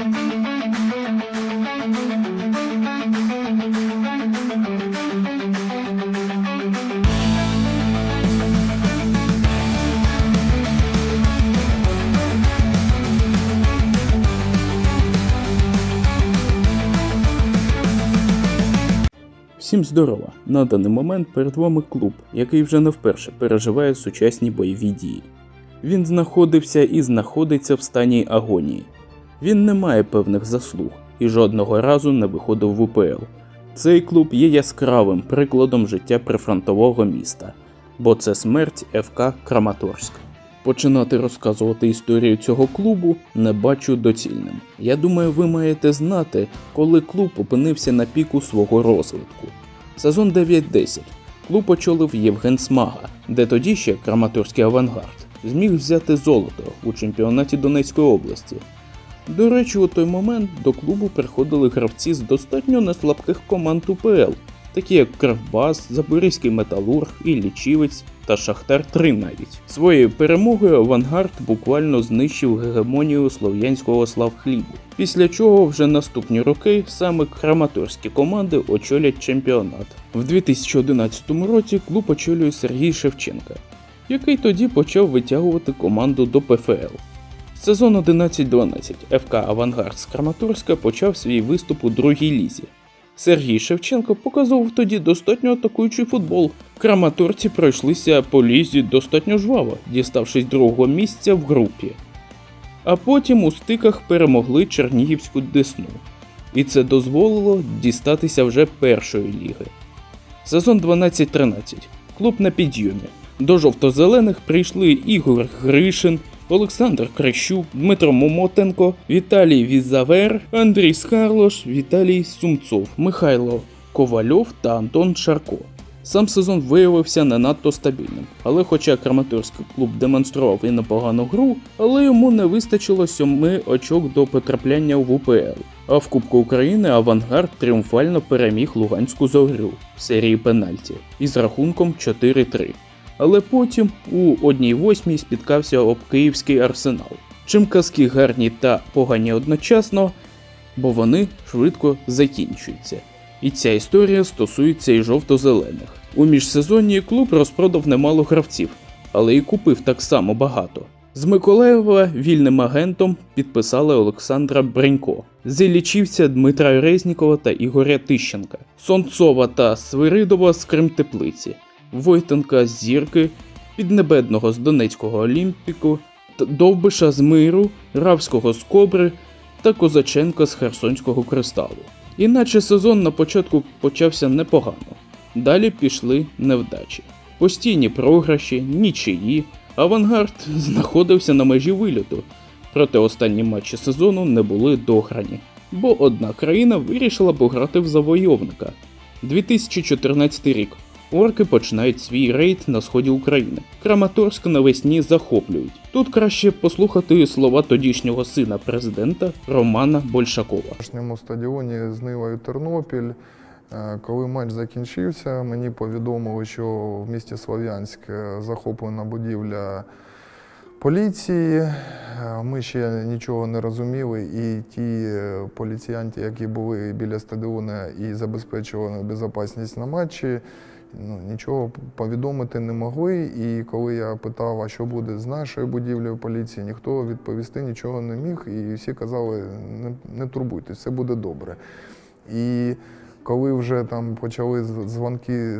Всім здорова! На даний момент перед вами клуб, який вже не вперше переживає сучасні бойові дії. Він знаходився і знаходиться в стані агонії. Він не має певних заслуг і жодного разу не виходив в УПЛ. Цей клуб є яскравим прикладом життя прифронтового міста, бо це смерть ФК Краматорськ. Починати розказувати історію цього клубу не бачу доцільним. Я думаю, ви маєте знати, коли клуб опинився на піку свого розвитку. Сезон 9-10 клуб очолив Євген Смага, де тоді ще Краматорський авангард зміг взяти золото у чемпіонаті Донецької області. До речі, у той момент до клубу приходили гравці з достатньо неслабких команд УПЛ, такі як Кривбас, Запорізький Металург, Іллічівець та Шахтар 3 навіть. Своєю перемогою Авангард буквально знищив гегемонію слов'янського славхлібу. Після чого вже наступні роки саме краматорські команди очолять чемпіонат. В 2011 році клуб очолює Сергій Шевченка, який тоді почав витягувати команду до ПФЛ. Сезон 11-12 ФК Авангард з Краматорська почав свій виступ у другій лізі. Сергій Шевченко показував тоді достатньо атакуючий футбол. Краматорці пройшлися по лізі достатньо жваво, діставшись другого місця в групі. А потім у стиках перемогли Чернігівську Десну. І це дозволило дістатися вже першої ліги. Сезон 12-13. Клуб на підйомі. До жовто-зелених прийшли Ігор Гришин, Олександр Крещук, Дмитро Момотенко, Віталій Візавер, Андрій Скарлош, Віталій Сумцов, Михайло Ковальов та Антон Шарко. Сам сезон виявився не надто стабільним, але хоча Краматорський клуб демонстрував і непогану гру, але йому не вистачило сьоми очок до потрапляння в УПЛ. А в Кубку України Авангард тріумфально переміг Луганську зорю в серії пенальті із рахунком 4-3 але потім у 1-8 спіткався об київський арсенал. Чим казки гарні та погані одночасно, бо вони швидко закінчуються. І ця історія стосується і жовто-зелених. У міжсезонні клуб розпродав немало гравців, але і купив так само багато. З Миколаєва вільним агентом підписали Олександра Бренько, з Іллічівця Дмитра Резнікова та Ігоря Тищенка, Сонцова та Свиридова з Кримтеплиці, Войтенка Зірки, Піднебедного з Донецького Олімпіку, Довбиша з Миру, Равського з Кобри та Козаченка з Херсонського кристалу. Іначе сезон на початку почався непогано. Далі пішли невдачі. Постійні програші, нічиї. Авангард знаходився на межі виліту, проте останні матчі сезону не були дограні, бо одна країна вирішила пограти в завойовника. 2014 рік. Орки починають свій рейд на сході України. Краматорськ навесні захоплюють. Тут краще послухати слова тодішнього сина президента Романа Большакова. домашньому стадіоні з Нивою Тернопіль. Е, Коли матч закінчився, мені повідомили, що в місті Слов'янськ е, захоплена будівля поліції. Е, Ми ще нічого не розуміли, і ті поліціянти, які були біля стадіону і забезпечували безпечність на матчі, ну, нічого повідомити не могли. І коли я питав, а що буде з нашою будівлею поліції, ніхто відповісти нічого не міг. І всі казали, не, не турбуйтесь, все буде добре. І коли вже там почали дзвонки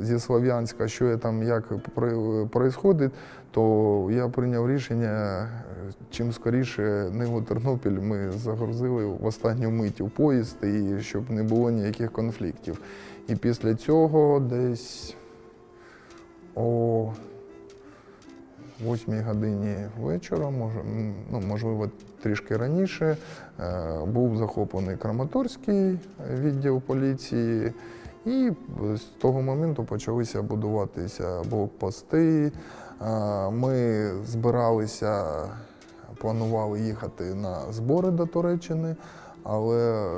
зі Слов'янська, що я там як відбувається, то я прийняв рішення, е, чим скоріше Ниву Тернопіль ми загрузили в останню мить у поїзд, і щоб не було ніяких конфліктів. І після цього десь о 8 годині вечора, може, ну, можливо, трішки раніше, е, був захоплений Краматорський відділ поліції, і з того моменту почалися будуватися блокпости. Е, Ми збиралися, планували їхати на збори до Туреччини, але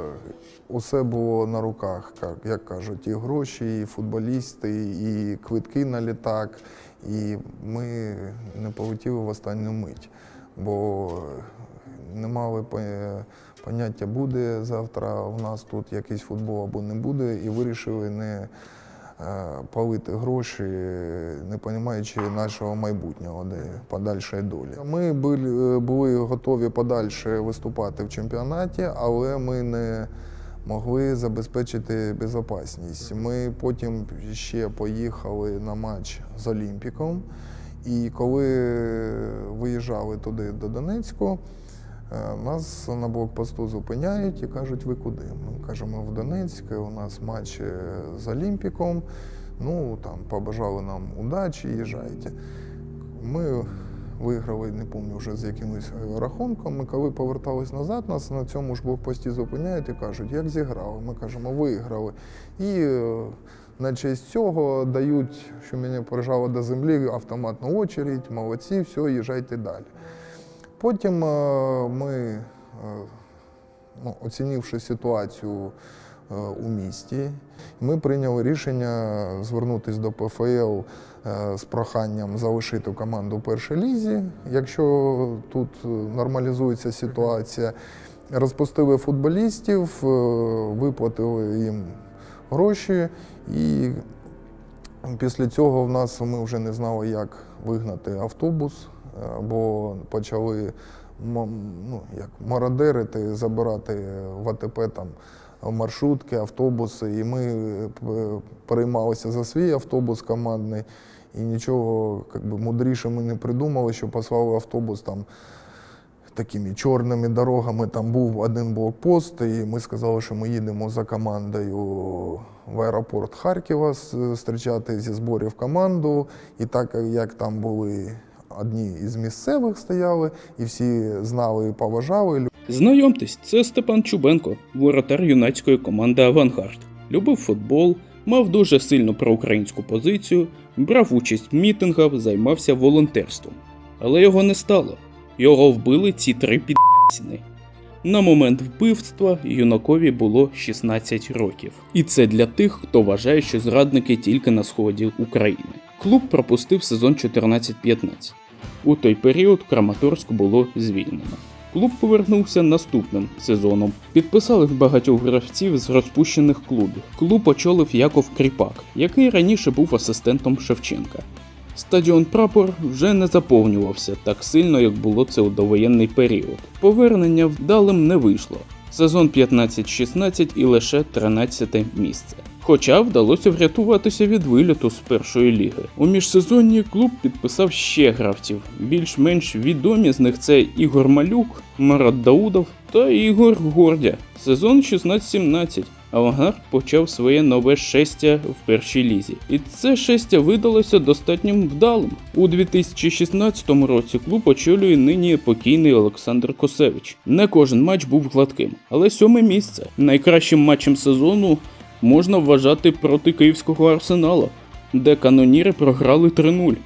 усе було на руках, як, як кажуть, і гроші, і футболісти, і квитки на літак. І ми не полетіли в останню мить. Бо не мали поняття, буде завтра у нас тут якийсь футбол або не буде, і вирішили не е, палити гроші, не розуміючи нашого майбутнього, де подальшої долі. Ми були готові подальше виступати в чемпіонаті, але ми не могли забезпечити безпечність. Ми потім ще поїхали на матч з Олімпіком. І коли виїжджали туди до Донецьку, е, нас на блокпосту зупиняють і кажуть, ви куди? Ми кажемо, в Донецьк, у нас матч е, з Олімпіком. Ну, там побажали нам удачі, їжджайте. Ми виграли, не пам'ятаю вже з якимось рахунком. Ми коли повертались назад, нас на цьому ж блокпості зупиняють і кажуть, як зіграли. Ми кажемо, виграли. І е, на честь цього дають, що мене прижало до землі, автоматну очередь, молодці, все, їжджайте далі. Потім е, ми, е, ну, оцінивши ситуацію е, у місті, ми прийняли рішення звернутися до ПФЛ е, з проханням залишити команду в першій лізі, якщо тут е, нормалізується ситуація. Розпустили футболістів, е, виплатили їм гроші, і після цього в нас ми вже не знали, як вигнати автобус, е, бо почали ну, як мародерити, забирати в АТП там маршрутки, автобуси. І ми е, переймалися за свій автобус командний. І нічого як би, мудріше ми не придумали, що послали автобус там такими чорними дорогами. Там був один блокпост, і ми сказали, що ми їдемо за командою в аеропорт Харкова с- зустрічати зі зборів команду. І так як там були одні із місцевих стояли, і всі знали і поважали. Знайомтесь, це Степан Чубенко, воротар юнацької команди Авангард. Любив футбол, мав дуже сильну проукраїнську позицію, брав участь в мітингах, займався волонтерством. Але його не стало. Його вбили ці три підсіни. На момент вбивства юнакові було 16 років. І це для тих, хто вважає, що зрадники тільки на сході України. Клуб пропустив сезон 14-15. У той період Краматорськ було звільнено. Клуб повернувся наступним сезоном. Підписали багатьох гравців з розпущених клубів. Клуб очолив Яков Кріпак, який раніше був асистентом Шевченка. Стадіон Прапор вже не заповнювався так сильно, як було це у довоєнний період. Повернення вдалим не вийшло. Сезон 15-16 і лише 13 місце. Хоча вдалося врятуватися від виліту з першої ліги. У міжсезонні клуб підписав ще гравців. Більш-менш відомі з них це Ігор Малюк, Марат Даудов та Ігор Гордя. Сезон 16-17. Авангард почав своє нове шестя в першій лізі, і це шестя видалося достатньо вдалим. У 2016 році клуб очолює нині покійний Олександр Косевич. Не кожен матч був гладким, але сьоме місце. Найкращим матчем сезону можна вважати проти київського арсенала, де каноніри програли 3-0.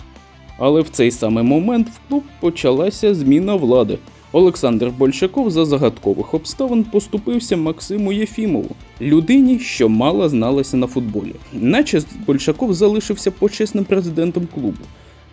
Але в цей самий момент в клуб почалася зміна влади. Олександр Большаков за загадкових обставин поступився Максиму Єфімову, людині, що мало зналася на футболі. Наче Большаков залишився почесним президентом клубу,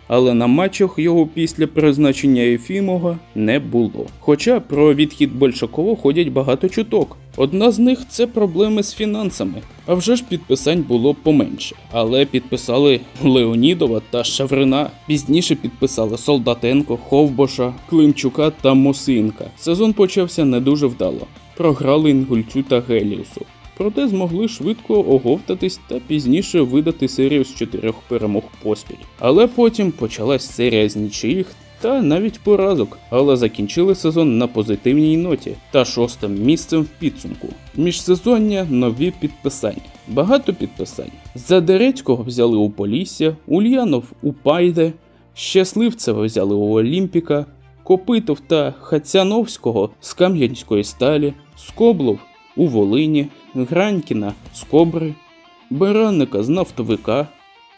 але на матчах його після призначення Єфімова не було. Хоча про відхід Большакова ходять багато чуток. Одна з них це проблеми з фінансами. А вже ж підписань було поменше, але підписали Леонідова та Шаврина. Пізніше підписали Солдатенко, Ховбоша, Климчука та Мосинка. Сезон почався не дуже вдало. Програли Інгульцю та Геліусу. Проте змогли швидко оговтатись та пізніше видати серію з чотирьох перемог поспіль. Але потім почалась серія з нічиїх та навіть поразок, але закінчили сезон на позитивній ноті та шостим місцем в підсумку. Міжсезоння нові підписання. Багато підписань. Задерецького взяли у Полісся, Ульянов у Пайде, Щасливцева взяли у Олімпіка, Копитов та Хацяновського з Кам'янської сталі, Скоблов у Волині, Гранькіна з Кобри, Баранника з нафтовика,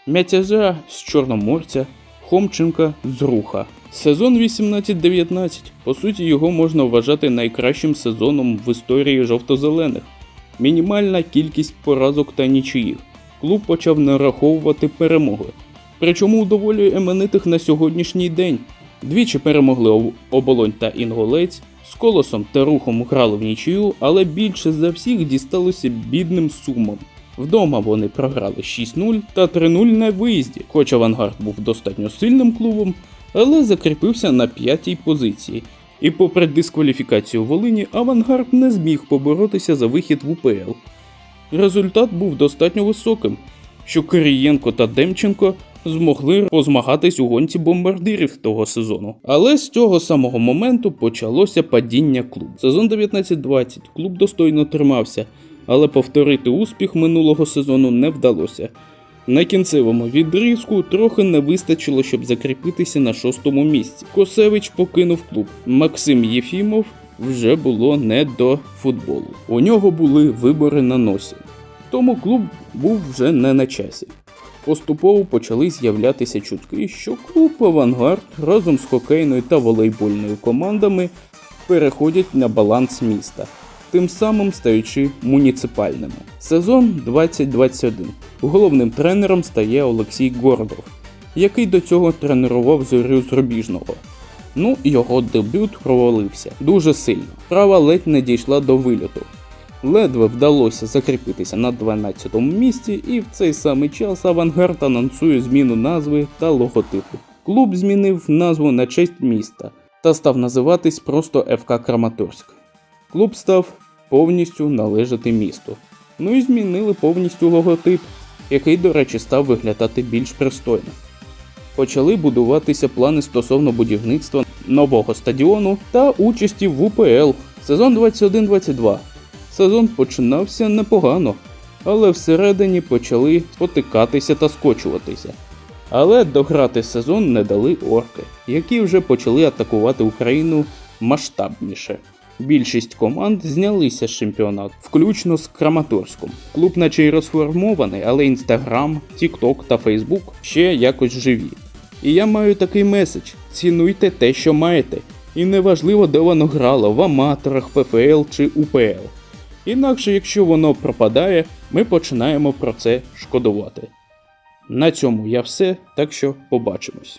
Мятязя з Чорноморця, Хомченка з Руха. Сезон 18-19. По суті, його можна вважати найкращим сезоном в історії жовто-зелених. Мінімальна кількість поразок та нічиїх. Клуб почав нараховувати перемоги. Причому у доволі іменитих на сьогоднішній день. Двічі перемогли оболонь та інгулець, З колосом та рухом грали в нічию, але більше за всіх дісталося бідним сумом. Вдома вони програли 6-0 та 3-0 на виїзді, хоч авангард був достатньо сильним клубом, але закріпився на п'ятій позиції. І попри дискваліфікацію Волині, авангард не зміг поборотися за вихід в УПЛ. Результат був достатньо високим, що Кирієнко та Демченко змогли позмагатись у гонці бомбардирів того сезону. Але з цього самого моменту почалося падіння клубу. Сезон 19-20 клуб достойно тримався, але повторити успіх минулого сезону не вдалося. На кінцевому відрізку трохи не вистачило, щоб закріпитися на шостому місці. Косевич покинув клуб. Максим Єфімов вже було не до футболу. У нього були вибори на носі. Тому клуб був вже не на часі. Поступово почали з'являтися чутки, що клуб Авангард разом з хокейною та волейбольною командами переходять на баланс міста, тим самим стаючи муніципальними. Сезон 2021. Головним тренером стає Олексій Гордов, який до цього тренував зорю з Рубіжного. Ну, його дебют провалився дуже сильно. Права ледь не дійшла до вильоту. Ледве вдалося закріпитися на 12-му місці, і в цей самий час Авангард анонсує зміну назви та логотипу. Клуб змінив назву на честь міста та став називатись просто ФК Краматорськ. Клуб став повністю належати місту. Ну і змінили повністю логотип, який, до речі, став виглядати більш пристойно. Почали будуватися плани стосовно будівництва нового стадіону та участі в УПЛ сезон 21-22. Сезон починався непогано, але всередині почали спотикатися та скочуватися. Але дограти сезон не дали орки, які вже почали атакувати Україну масштабніше. Більшість команд знялися з чемпіонату, включно з Краматорськом. Клуб наче й розформований, але Інстаграм, Тікток та Фейсбук ще якось живі. І я маю такий меседж: цінуйте те, що маєте. І неважливо, де воно грало в аматорах, ПФЛ чи УПЛ. Інакше, якщо воно пропадає, ми починаємо про це шкодувати. На цьому я все, так що побачимось.